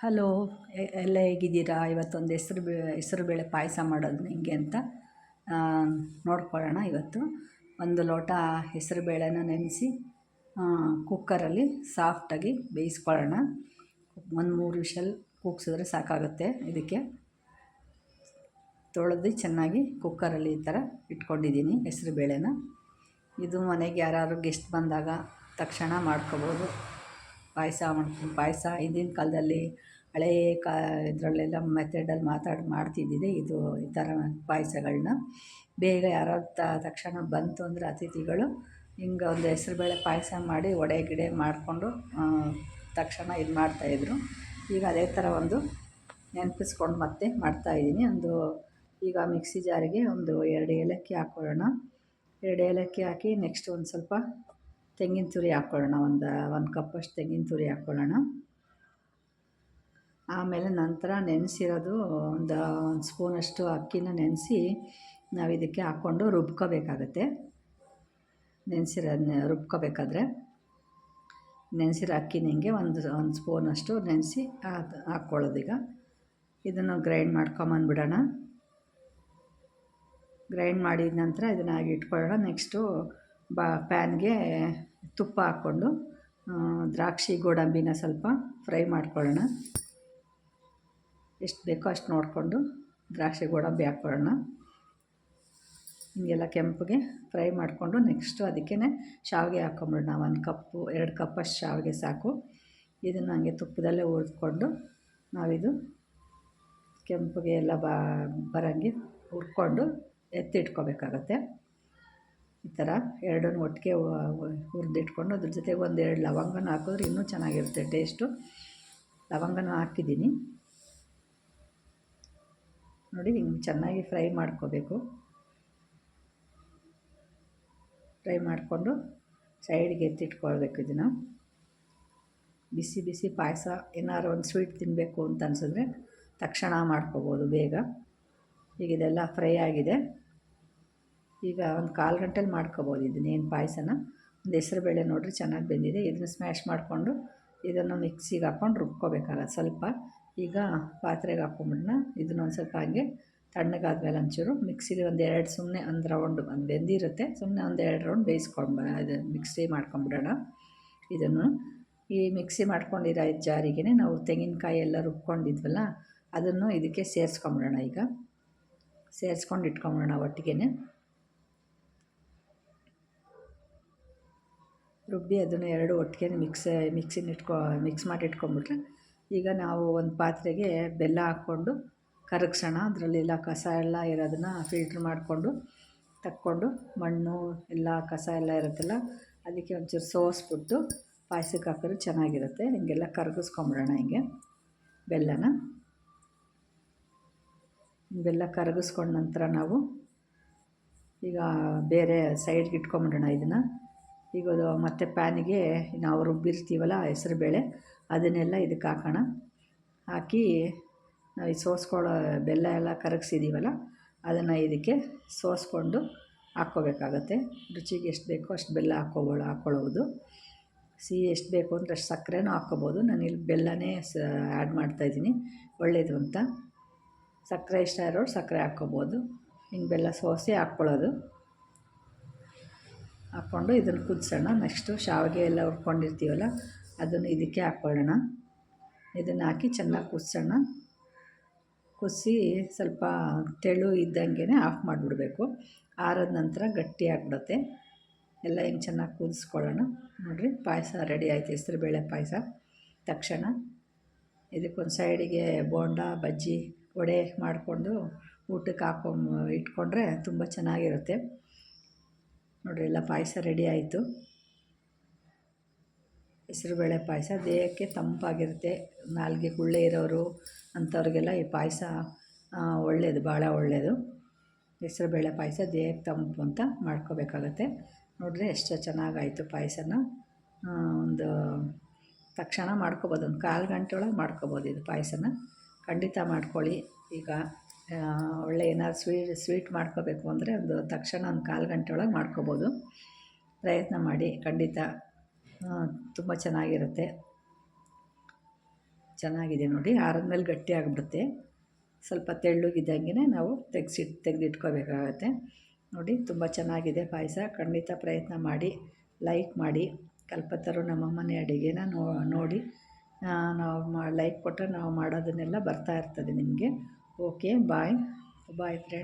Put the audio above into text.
Hello ಎಲ್ಲ ಹೇಗಿದ್ದೀರಾ? ಇವತ್ತೊಂದು ಹೆಸರು ಬೇ, ಹೆಸ್ರು ಬೇಳೆ ಪಾಯಸ ಮಾಡೋದು ಹೆಂಗೆ ಅಂತ. ನೋಡ್ಕೊಳ್ಳೋಣ ಇವತ್ತು. ಒಂದು ಲೋಟ ಹೆಸರು ಬೇಳೆನ ನೆನೆಸಿ ಕುಕ್ಕರಲ್ಲಿ ಸಾಫ್ಟಾಗಿ ಬೇಯಿಸ್ಕೊಳ್ಳೋಣ. ಒಂದು ಮೂರು ವಿಷಲ್ ಕೂಗ್ಸಿದ್ರೆ ಸಾಕಾಗುತ್ತೆ ಇದಕ್ಕೆ. ತೊಳೆದು ಚೆನ್ನಾಗಿ ಕುಕ್ಕರಲ್ಲಿ ಈ ಥರ ಇಟ್ಕೊಂಡಿದ್ದೀನಿ ಹೆಸರು ಬೇಳೆನ. ಇದು ಮನೆಗೆ ಯಾರಾದ್ರು ಗೆಸ್ಟ್ ಬಂದಾಗ ತಕ್ಷಣ ಮಾಡ್ಕೊಬೋದು. ಪಾಯಸ ಮಾಡ್ಕೊಂಡು ಪಾಯಸ ಹಿಂದಿನ ಕಾಲದಲ್ಲಿ ಹಳೇ ಕಾ ಇದರಲ್ಲೆಲ್ಲ ಮೆಥಡಲ್ಲಿ ಮಾತಾಡಿ, ಮಾಡ್ತಿದ್ದಿದೆ. ಇದು ಈ ಥರ ಪಾಯಸಗಳನ್ನ ಬೇಗ ಯಾರೋ ತಕ್ಷಣ ಬಂತು ಅಂದರೆ ಅತಿಥಿಗಳು ಹಿಂಗೆ ಒಂದು ಹೆಸ್ರುಬೇಳೆ ಪಾಯಸ ಮಾಡಿ ವಡೆ ಗಿಡೆ ಮಾಡಿಕೊಂಡು ತಕ್ಷಣ ಇದು ಮಾಡ್ತಾಯಿದ್ರು ಈಗ ಅದೇ ಥರ ಒಂದು ನೆನಪಿಸ್ಕೊಂಡು ಮತ್ತೆ ಮಾಡ್ತಾಯಿದ್ದೀನಿ ಒಂದು ಈಗ ಮಿಕ್ಸಿ ಜಾರಿಗೆ ಒಂದು ಎರಡು ಏಲಕ್ಕಿ ಹಾಕ್ಕೊಳ್ಳೋಣ ಎರಡು ಏಲಕ್ಕಿ ಹಾಕಿ ನೆಕ್ಸ್ಟ್ ಒಂದು ಸ್ವಲ್ಪ ತೆಂಗಿನ ತುರಿ ಹಾಕ್ಕೊಳ್ಳೋಣ, ಒಂದು ಒಂದು ಕಪ್ಪಷ್ಟು ತೆಂಗಿನ ತುರಿ ಹಾಕ್ಕೊಳ್ಳೋಣ. ಆಮೇಲೆ ನಂತರ ನೆನೆಸಿರೋದು ಒಂದು ಒಂದು ಸ್ಪೂನಷ್ಟು ಅಕ್ಕಿನ ನೆನೆಸಿ ನಾವು ಇದಕ್ಕೆ ಹಾಕ್ಕೊಂಡು ರುಬ್ಕೋಬೇಕಾಗತ್ತೆ. ನೆನೆಸಿರೋದನ್ನ ರುಬ್ಕೋಬೇಕಾದ್ರೆ ನೆನೆಸಿರೋ ಅಕ್ಕಿನ ಹಿಂಗೆ ಒಂದು ಒಂದು ಸ್ಪೂನಷ್ಟು ನೆನೆಸಿ ಹಾಕ್ಕೊಳ್ಳೋದು ಈಗ. ಇದನ್ನು ಗ್ರೈಂಡ್ ಮಾಡ್ಕೊಂಬಂದ್ಬಿಡೋಣ. ಗ್ರೈಂಡ್ ಮಾಡಿದ ನಂತರ ಇದನ್ನು ಹಾಗೆ ಇಟ್ಕೊಳ್ಳೋಣ. ನೆಕ್ಸ್ಟು ಬಾ, ಪ್ಯಾನ್ಗೆ ತುಪ್ಪ ಹಾಕ್ಕೊಂಡು ದ್ರಾಕ್ಷಿ, ಗೋಡಂಬಿನ ಸ್ವಲ್ಪ ಫ್ರೈ ಮಾಡ್ಕೊಳ್ಳೋಣ. ಎಷ್ಟು ಬೇಕೋ ಅಷ್ಟು ನೋಡಿಕೊಂಡು ದ್ರಾಕ್ಷಿ, ಗೋಡಂಬಿ ಹಾಕ್ಕೊಳ್ಳೋಣ. ಹೀಗೆಲ್ಲ ಕೆಂಪಗೆ ಫ್ರೈ ಮಾಡಿಕೊಂಡು ನೆಕ್ಸ್ಟು ಅದಕ್ಕೇ ಶಾವಿಗೆ ಹಾಕ್ಕೊಂಬಿಡೋಣ. ಒಂದು ಕಪ್ಪು, ಎರಡು ಕಪ್ಪಷ್ಟು ಶಾವಿಗೆ ಸಾಕು. ಇದನ್ನು ಹಂಗೆ ತುಪ್ಪದಲ್ಲೇ ಹುರಿದ್ಕೊಂಡು ನಾವಿದು ಕೆಂಪಗೆ ಎಲ್ಲ ಬರೋಂಗೆ ಹುರ್ಕೊಂಡು ಎತ್ತಿಟ್ಕೋಬೇಕಾಗತ್ತೆ. ಈ ಥರ ಎರಡನ್ನೂ ಒಟ್ಟಿಗೆ ಹುರಿದಿಟ್ಕೊಂಡು ಅದ್ರ ಜೊತೆಗೆ ಒಂದೆರಡು ಲವಂಗನ ಹಾಕಿದ್ರೆ ಇನ್ನೂ ಚೆನ್ನಾಗಿರುತ್ತೆ ಟೇಸ್ಟು. ಲವಂಗನ ಹಾಕಿದ್ದೀನಿ. ನೋಡಿ, ಹಿಂಗೆ ಚೆನ್ನಾಗಿ ಫ್ರೈ ಮಾಡ್ಕೋಬೇಕು. ಫ್ರೈ ಮಾಡಿಕೊಂಡು ಸೈಡ್ಗೆ ಎತ್ತಿಟ್ಕೊಳ್ಬೇಕು ಇದನ್ನು. ಬಿಸಿ ಬಿಸಿ ಪಾಯಸ, ಏನಾದ್ರು ಒಂದು ಸ್ವೀಟ್ ತಿನ್ನಬೇಕು ಅಂತ ಅನಿಸಿದ್ರೆ ತಕ್ಷಣ ಮಾಡ್ಕೋಬೋದು ಬೇಗ. ಈಗ ಇದೆಲ್ಲ ಫ್ರೈ ಆಗಿದೆ. ಈಗ ಒಂದು ಕಾಲು ಗಂಟೆಲಿ ಮಾಡ್ಕೊಬೋದು ಇದನ್ನೇನು ಪಾಯಸನ. ಒಂದು ಹೆಸ್ರುಬೇಳೆ ನೋಡಿರಿ ಚೆನ್ನಾಗಿ ಬೆಂದಿದೆ. ಇದನ್ನು ಸ್ಮ್ಯಾಶ್ ಮಾಡಿಕೊಂಡು ಇದನ್ನು ಮಿಕ್ಸಿಗೆ ಹಾಕ್ಕೊಂಡು ರುಬ್ಕೋಬೇಕಾಗತ್ತೆ ಸ್ವಲ್ಪ. ಈಗ ಪಾತ್ರೆಗೆ ಹಾಕ್ಕೊಂಬಿಡೋಣ. ಇದನ್ನ ಒಂದು ಸ್ವಲ್ಪ ಹಂಗೆ ತಣ್ಣಗಾದ್ಮೇಲೆ ಒಂಚೂರು ಮಿಕ್ಸಿಲಿ ಒಂದು ಎರಡು ಸುಮ್ಮನೆ ಒಂದು ರೌಂಡ್ ಒಂದು ಬೆಂದಿರುತ್ತೆ. ಸುಮ್ಮನೆ ಒಂದು ಎರಡು ರೌಂಡ್ ಬೇಯಿಸ್ಕೊಂಡು ಇದು ಮಿಕ್ಸಿ ಮಾಡ್ಕೊಂಬಿಡೋಣ. ಇದನ್ನು ಈ ಮಿಕ್ಸಿ ಮಾಡ್ಕೊಂಡಿರೋ ಜಾರಿಗೆ ನಾವು ತೆಂಗಿನಕಾಯಿ ಎಲ್ಲ ರುಬ್ಕೊಂಡಿದ್ವಲ್ಲ, ಅದನ್ನು ಇದಕ್ಕೆ ಸೇರಿಸ್ಕೊಂಬಿಡೋಣ ಈಗ. ಸೇರಿಸ್ಕೊಂಡು ಇಟ್ಕೊಂಬಿಡೋಣ ಒಟ್ಟಿಗೆ ರುಬ್ಬಿ ಅದನ್ನು ಎರಡು ಒಟ್ಟಿಗೆ ಮಿಕ್ಸ್ ಮಿಕ್ಸಿನ ಇಟ್ಕೊ ಮಿಕ್ಸ್ ಮಾಡಿ ಇಟ್ಕೊಂಬಿಟ್ರೆ ಈಗ ನಾವು ಒಂದು ಪಾತ್ರೆಗೆ ಬೆಲ್ಲ ಹಾಕ್ಕೊಂಡು ಕರಗ್ಸೋಣ. ಅದರಲ್ಲೆಲ್ಲ ಕಸ ಎಲ್ಲ ಇರೋದನ್ನು ಫಿಲ್ಟ್ರ್ ಮಾಡಿಕೊಂಡು ತಕ್ಕೊಂಡು ಮಣ್ಣು ಎಲ್ಲ ಕಸ ಎಲ್ಲ ಇರುತ್ತಲ್ಲ ಅದಕ್ಕೆ ಒಂಚೂರು ಸೋಸ್ಬಿಟ್ಟು ಪಾಯಸಕ್ಕೆ ಹಾಕಿದ್ರೆ ಚೆನ್ನಾಗಿರುತ್ತೆ. ಹಿಂಗೆಲ್ಲ ಕರಗಿಸ್ಕೊಂಬಿಡೋಣ ಹಿಂಗೆ ಬೆಲ್ಲನ. ಬೆಲ್ಲ ಕರಗಿಸ್ಕೊಂಡ ನಂತರ ನಾವು ಈಗ ಬೇರೆ ಸೈಡ್ಗೆ ಇಟ್ಕೊಂಬಿಡೋಣ ಇದನ್ನು. ಈಗ ಮತ್ತೆ ಪ್ಯಾನಿಗೆ ನಾವು ರುಬ್ಬಿರ್ತೀವಲ್ಲ ಹೆಸ್ರುಬೇಳೆ ಅದನ್ನೆಲ್ಲ ಇದಕ್ಕೆ ಹಾಕೋಣ. ಹಾಕಿ ನಾವು ಈ ಸೋಸ್ಕೊಳ್ಳೋ ಬೆಲ್ಲ ಎಲ್ಲ ಕರಗಿಸಿದ್ದೀವಲ್ಲ ಅದನ್ನು ಇದಕ್ಕೆ ಸೋಸ್ಕೊಂಡು ಹಾಕ್ಕೋಬೇಕಾಗತ್ತೆ. ರುಚಿಗೆ ಎಷ್ಟು ಬೇಕೋ ಅಷ್ಟು ಬೆಲ್ಲ ಹಾಕ್ಕೊಬೋ ಹಾಕ್ಕೊಳ್ಳೋದು ಸಿಹಿ ಎಷ್ಟು ಬೇಕು ಅಂದರೆ ಅಷ್ಟು ಸಕ್ಕರೆನೂ ಹಾಕ್ಕೋಬೋದು. ಇಲ್ಲಿ ಬೆಲ್ಲನೇ ಸ ಆ್ಯಡ್ ಮಾಡ್ತಾಯಿದ್ದೀನಿ ಒಳ್ಳೆಯದು ಅಂತ. ಸಕ್ಕರೆ ಇಷ್ಟ ಇರೋರು ಸಕ್ಕರೆ ಹಾಕ್ಕೋಬೋದು. ಹಿಂಗೆ ಬೆಲ್ಲ ಸೋಸಿ ಹಾಕ್ಕೊಳ್ಳೋದು. ಹಾಕ್ಕೊಂಡು ಇದನ್ನು ಕುದಿಸೋಣ. ನೆಕ್ಸ್ಟು ಶಾವಿಗೆ ಎಲ್ಲ ಹುರ್ಕೊಂಡಿರ್ತೀವಲ್ಲ, ಅದನ್ನು ಇದಕ್ಕೆ ಹಾಕ್ಕೊಳ್ಳೋಣ. ಇದನ್ನು ಹಾಕಿ ಚೆನ್ನಾಗಿ ಕುದಿಸೋಣ. ಕುದಿಸಿ ಸ್ವಲ್ಪ ತೆಳು ಇದ್ದಂಗೆ ಆಫ್ ಮಾಡಿಬಿಡಬೇಕು. ಆರದ ನಂತರ ಗಟ್ಟಿ ಆಗಿಬಿಡುತ್ತೆ. ಎಲ್ಲ ಹಿಂಗೆ ಚೆನ್ನಾಗಿ ಕುದಿಸ್ಕೊಳ್ಳೋಣ. ನೋಡಿರಿ, ಪಾಯಸ ರೆಡಿ ಆಯ್ತು. ಹೆಸರುಬೇಳೆ ಪಾಯಸ. ತಕ್ಷಣ ಇದಕ್ಕೊಂದು ಸೈಡಿಗೆ ಬೋಂಡ, ಬಜ್ಜಿ, ವಡೆ ಮಾಡಿಕೊಂಡು ಊಟಕ್ಕೆ ಹಾಕೊಂಡು ಇಟ್ಕೊಂಡ್ರೆ ತುಂಬ ಚೆನ್ನಾಗಿರುತ್ತೆ. ನೋಡಿರಿ ಎಲ್ಲ ಪಾಯಸ ರೆಡಿ ಆಯಿತು. ಹೆಸರುಬೇಳೆ ಪಾಯಸ, ದೇಹಕ್ಕೆ ತಂಪಾಗಿರುತ್ತೆ. ನಾಲಿಗೆ ಗುಳ್ಳೆ ಇರೋರು ಅಂಥವ್ರಿಗೆಲ್ಲ ಈ ಪಾಯಸ ಒಳ್ಳೆಯದು ಭಾಳ ಒಳ್ಳೆಯದು ಹೆಸರುಬೇಳೆ ಪಾಯಸ ದೇಹಕ್ಕೆ ತಂಪು ಅಂತ ಮಾಡ್ಕೋಬೇಕಾಗತ್ತೆ. ನೋಡಿರಿ, ಎಷ್ಟು ಚೆನ್ನಾಗಾಯಿತು ಪಾಯಸನ. ಒಂದು ತಕ್ಷಣ ಮಾಡ್ಕೋಬೋದು, ಒಂದು ಕಾಲು ಗಂಟೆ ಒಳಗೆ ಮಾಡ್ಕೊಬೋದು ಇದು ಪಾಯಸನ. ಖಂಡಿತ ಮಾಡ್ಕೊಳ್ಳಿ. ಈಗ ಒಳ್ಳೆ ಏನಾದ್ರು ಸ್ವೀಟ್ ಸ್ವೀಟ್ ಮಾಡ್ಕೋಬೇಕು ಅಂದರೆ ಒಂದು ತಕ್ಷಣ ಒಂದು ಕಾಲು ಗಂಟೆ ಒಳಗೆ ಮಾಡ್ಕೋಬೋದು. ಪ್ರಯತ್ನ ಮಾಡಿ, ಖಂಡಿತ. ತುಂಬ ಚೆನ್ನಾಗಿರುತ್ತೆ. ಚೆನ್ನಾಗಿದೆ ನೋಡಿ ಆರಿದ್ಮೇಲೆ ಗಟ್ಟಿ ಆಗಿಬಿಡುತ್ತೆ. ಸ್ವಲ್ಪ ತೆಳ್ಳುಗಿದ್ದಂಗೆ ನಾವು ತೆಗ್ಸಿಟ್ಟು ತೆಗೆದಿಟ್ಕೋಬೇಕಾಗತ್ತೆ. ನೋಡಿ, ತುಂಬ ಚೆನ್ನಾಗಿದೆ ಪಾಯಸ. ಖಂಡಿತ ಪ್ರಯತ್ನ ಮಾಡಿ, ಲೈಕ್ ಮಾಡಿ. ಕಲ್ಪತರು ನಮ್ಮ ಮನೆ ಅಡುಗೆನ ನೋಡಿ. ನಾವು ಮಾ, ಲೈಕ್ ಕೊಟ್ಟರೆ ನಾವು ಮಾಡೋದನ್ನೆಲ್ಲ ಬರ್ತಾ ಇರ್ತದೆ ನಿಮಗೆ. Okay bye boy friend